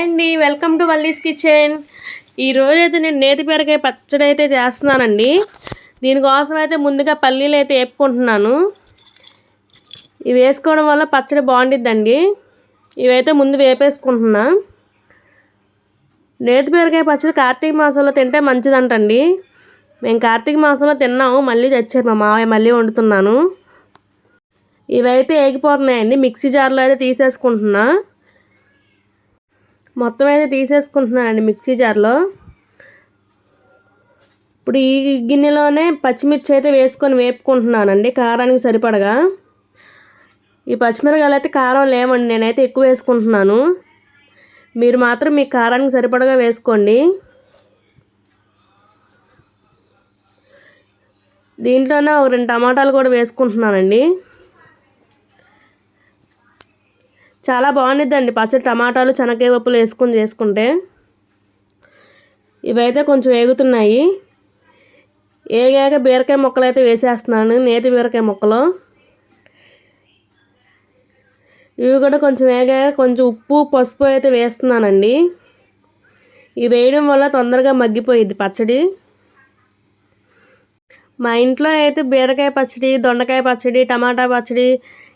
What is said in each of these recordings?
Hi అండి welcome to Valli's kitchen. ఈరోజు అయితే నేను నేతి పెరగే పచ్చడి అయితే చేస్తున్నానండి. దీనికోసం అయితే ముందుగా పల్లీలు అయితే వేపుకుంటున్నాను. ఇవి వేసుకోవడం వల్ల పచ్చడి బాగుండిద్దండి. ఇవైతే ముందు వేపేసుకుంటున్నా. నేతి పెరగే పచ్చడి కార్తీక మాసంలో తింటే మంచిదంటండి. మేము కార్తీక మాసంలో తిన్నాము మళ్ళీ తెచ్చారు మా మావయ్య మళ్ళీ వండుతున్నాను. ఇవైతే ఏగిపోతున్నాయండి మిక్సీ జార్లో అయితే తీసేసుకుంటున్నాను మొత్తం అయితే తీసేసుకుంటున్నానండి మిక్సీ జార్లో. ఇప్పుడు ఈ గిన్నెలోనే పచ్చిమిర్చి అయితే వేసుకొని వేపుకుంటున్నానండి కారానికి సరిపడగా. ఈ పచ్చిమిరకాయలు అయితే కారం లేవండి నేనైతే ఎక్కువ వేసుకుంటున్నాను. మీరు మాత్రం మీ కారానికి సరిపడగా వేసుకోండి. దీంట్లోనే ఒక రెండు టమాటాలు కూడా వేసుకుంటున్నానండి. చాలా బాగుండిద్దండి. పచ్చడి టమాటాలు శనగకాయ పప్పులు వేసుకొని చేసుకుంటే. ఇవైతే కొంచెం వేగుతున్నాయి. ఏగాక బీరకాయ ముక్కలు అయితే వేసేస్తున్నాను. నేతి బీరకాయ ముక్కలు. ఇవి కూడా కొంచెం వేగాక కొంచెం ఉప్పు పసుపు అయితే వేస్తున్నానండి. ఇవి వేయడం వల్ల తొందరగా మగ్గిపోయిద్ది పచ్చడి. మా ఇంట్లో అయితే బీరకాయ పచ్చడి దొండకాయ పచ్చడి టమాటా పచ్చడి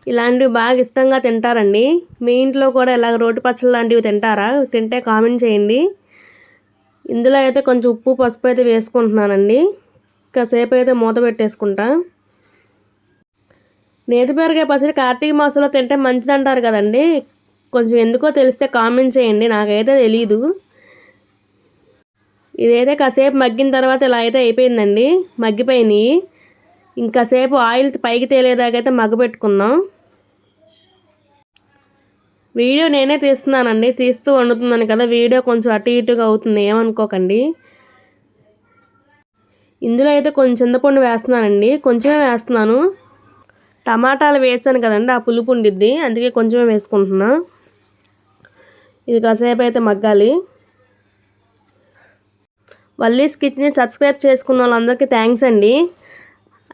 ఇలాంటివి బాగా ఇష్టంగా తింటారండి. మీ ఇంట్లో కూడా ఇలాగ రోటి పచ్చడి లాంటివి తింటారా? తింటే కామెంట్ చేయండి. ఇందులో అయితే కొంచెం ఉప్పు పసుపు అయితే వేసుకుంటున్నానండి. కాసేపు అయితే మూత పెట్టేసుకుంటా. నేతి పెరగే పచ్చడి కార్తీక మాసంలో తింటే మంచిది అంటారు కదండి. కొంచెం ఎందుకో తెలిస్తే కామెంట్ చేయండి. నాకైతే తెలీదు. ఇదైతే కాసేపు మగ్గిన తర్వాత ఇలా అయితే అయిపోయిందండి. మగ్గిపోయినాయి. ఇంకాసేపు ఆయిల్ పైకి తేలేదాకైతే మగ్గబెట్టుకుందాం వీడియో నేనే తీస్తున్నానండి. తీస్తూ వండుతున్నాను కదా వీడియో కొంచెం అటు ఇటుగా అవుతుంది ఏమనుకోకండి. ఇందులో అయితే కొంచెం చింతపండు వేస్తున్నానండి. కొంచెమే వేస్తున్నాను. టమాటాలు వేసాను కదండి ఆ పులుపు ఉండిద్ది అందుకే కొంచెమే వేసుకుంటున్నా. ఇది కాసేపు అయితే మగ్గాలి. వల్లీస్ కిచెన్ని సబ్స్క్రైబ్ చేసుకున్న వాళ్ళందరికీ థ్యాంక్స్ అండి.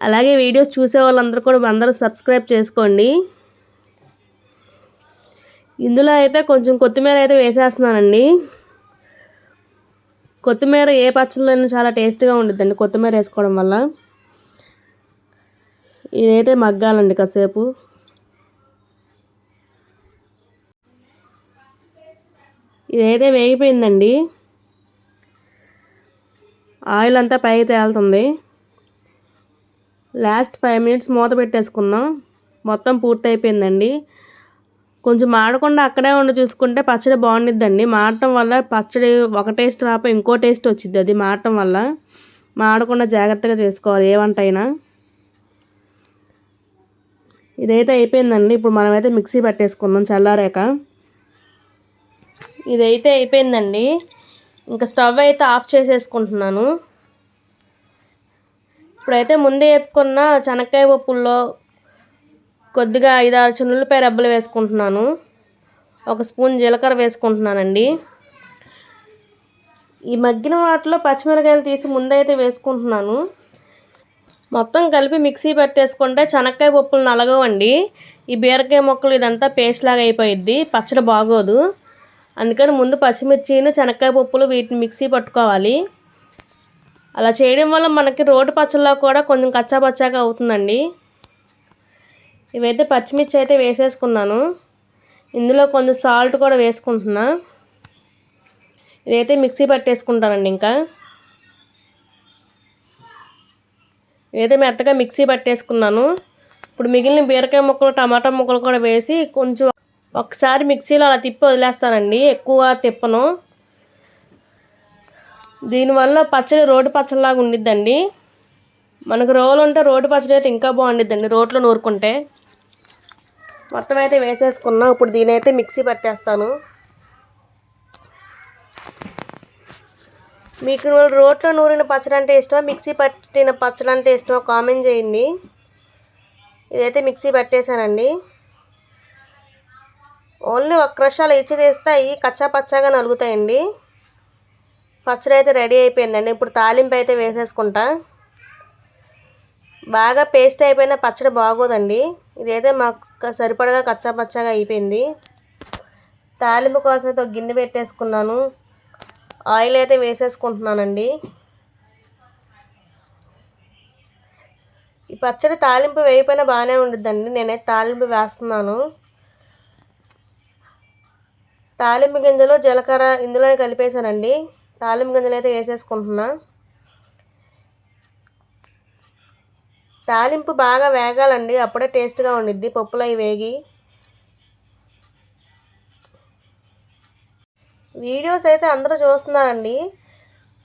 అలాగే వీడియోస్ చూసే వాళ్ళందరూ కూడా అందరూ సబ్స్క్రైబ్ చేసుకోండి. ఇందులో అయితే కొంచెం కొత్తిమీర అయితే వేసేస్తున్నానండి. కొత్తిమీర ఏ పచ్చళ్ళైనా చాలా టేస్ట్గా ఉండదండి కొత్తిమీర వేసుకోవడం వల్ల. ఇదైతే మగ్గాలండి కాసేపు. ఇదైతే వేగిపోయిందండి. ఆయిల్ అంతా పైకి తేలుతుంది. లాస్ట్ ఫైవ్ మినిట్స్ మూత పెట్టేసుకుందాం. మొత్తం పూర్తి అయిపోయిందండి కొంచెం మాడకుండా అక్కడే ఉండి చూసుకుంటే పచ్చడి బాగుండిద్దండి. మాడటం వల్ల పచ్చడి ఒక టేస్ట్ రాప ఇంకో టేస్ట్ వచ్చింది అది మాడటం వల్ల మాడకుండా జాగ్రత్తగా చేసుకోవాలి ఏ వంట అయినా. ఇదైతే అయిపోయిందండి. ఇప్పుడు మనమైతే మిక్సీ పట్టేసుకుందాం చల్లారాక. ఇదైతే అయిపోయిందండి. ఇంకా స్టవ్ అయితే ఆఫ్ చేసేసుకుంటున్నాను. ఇప్పుడైతే ముందే వేపుకున్న శనక్కాయ పప్పుల్లో కొద్దిగా ఐదు ఆరు రెబ్బలు వేసుకుంటున్నాను. ఒక స్పూన్ జీలకర్ర వేసుకుంటున్నానండి. ఈ మగ్గిన వాటిలో పచ్చిమిరకాయలు తీసి ముందైతే వేసుకుంటున్నాను. మొత్తం కలిపి మిక్సీ పెట్టేసుకుంటే చెనక్కాయ పప్పులు నలగవండి. ఈ బీరకాయ మొక్కలు ఇదంతా పేస్ట్ లాగా అయిపోయిద్ది. పచ్చడి బాగోదు. అందుకని ముందు పచ్చిమిర్చిని శనక్కాయ పప్పులు వీటిని మిక్సీ పట్టుకోవాలి. అలా చేయడం వల్ల మనకి రోడ్డు పచ్చళ్ళలో కూడా కొంచెం కచ్చా పచ్చాగా అవుతుందండి. ఇవైతే పచ్చిమిర్చి అయితే వేసేసుకున్నాను. ఇందులో కొంచెం సాల్ట్ కూడా వేసుకుంటున్నా. ఇదైతే మిక్సీ పట్టేసుకుంటానండి ఇంకా. ఇదైతే మెత్తగా మిక్సీ పట్టేసుకున్నాను. ఇప్పుడు మిగిలిన బీరకాయ ముక్కలు టమాటా ముక్కలు కూడా వేసి కొంచెం ఒకసారి మిక్సీలో అలా తిప్పి వదిలేస్తానండి. ఎక్కువ తిప్పను. దీనివల్ల పచ్చడి రోడ్డు పచ్చడిలాగా ఉండిద్దండి. మనకు రోలు ఉంటే రోడ్డు పచ్చడి అయితే ఇంకా బాగుండిద్దండి రోట్లో నూరుకుంటే. మొత్తం అయితే వేసేసుకున్నాం ఇప్పుడు దీని అయితే మిక్సీ పట్టేస్తాను. మీకు రోట్లో నూరిన పచ్చడి అంటే ఇష్టమో మిక్సీ పట్టిన పచ్చడి అంటే ఇష్టమో కామెంట్ చేయండి. ఇదైతే మిక్సీ పట్టేశానండి. ఓన్లీ ఒక క్రషాలు ఇచ్చి తీస్తే అవి కచ్చా పచ్చాగా నలుగుతాయండి. పచ్చడి అయితే రెడీ అయిపోయిందండి. ఇప్పుడు తాలింపు అయితే వేసేసుకుంటా. బాగా పేస్ట్ అయిపోయిన పచ్చడి బాగోదండి. ఇదైతే మాకు సరిపడగా కచ్చా పచ్చగా అయిపోయింది. తాలింపు కోసం అయితే ఒక గిన్నె పెట్టేసుకున్నాను. ఆయిల్ అయితే వేసేసుకుంటున్నానండి. ఈ పచ్చడి తాలింపు వేయపోయినా బాగానే ఉండిద్దండి. నేనైతే తాలింపు వేస్తున్నాను. తాలింపు గింజలు జీలకర్ర ఇందులోనే కలిపేశానండి. తాలింపు గింజలు అయితే వేసేసుకుంటున్నా. తాలింపు బాగా వేగాలండి. అప్పుడే టేస్ట్గా ఉండిద్ది. పప్పులు అవి వేగి. వీడియోస్ అయితే అందరూ చూస్తున్నారండి.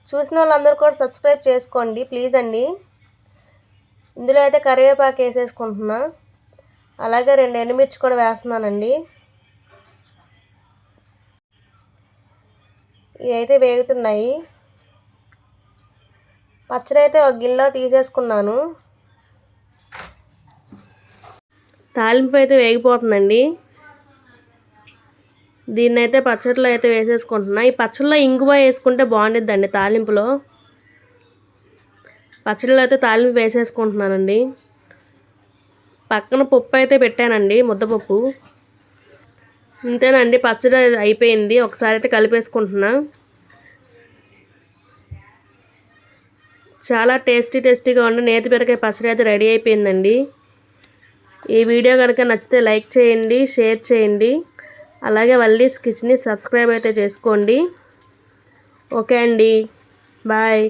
చూసిన వాళ్ళందరూ కూడా సబ్స్క్రైబ్ చేసుకోండి ప్లీజ్ అండి. ఇందులో అయితే కరివేపాకు వేసేసుకుంటున్నా. అలాగే రెండు ఎండుమిర్చి కూడా వేస్తున్నానండి. ఇవి అయితే వేగుతున్నాయి. పచ్చడి అయితే ఒక గిల్లో తీసేసుకున్నాను. తాలింపు అయితే వేగిపోతుందండి. దీన్ని అయితే పచ్చడిలో అయితే వేసేసుకుంటున్నా. ఈ పచ్చడిలో ఇంగువ వేసుకుంటే బాగుండిద్దండి తాలింపులో. పచ్చడిలో అయితే తాలింపు వేసేసుకుంటున్నానండి. పక్కన పప్పు అయితే పెట్టానండి ముద్దపప్పు. అంతేనండి పచ్చడి అయిపోయింది. ఒకసారి అయితే కలిపేసుకుంటున్నా. చాలా టేస్టీ టేస్టీగా ఉండి నేతి పెరకాయ పచ్చడి అయితే రెడీ అయిపోయిందండి. ఈ వీడియో కనుక నచ్చితే లైక్ చేయండి షేర్ చేయండి. అలాగే వల్లీస్ కిచెన్ని సబ్స్క్రైబ్ అయితే చేసుకోండి. ఓకే అండి. బాయ్.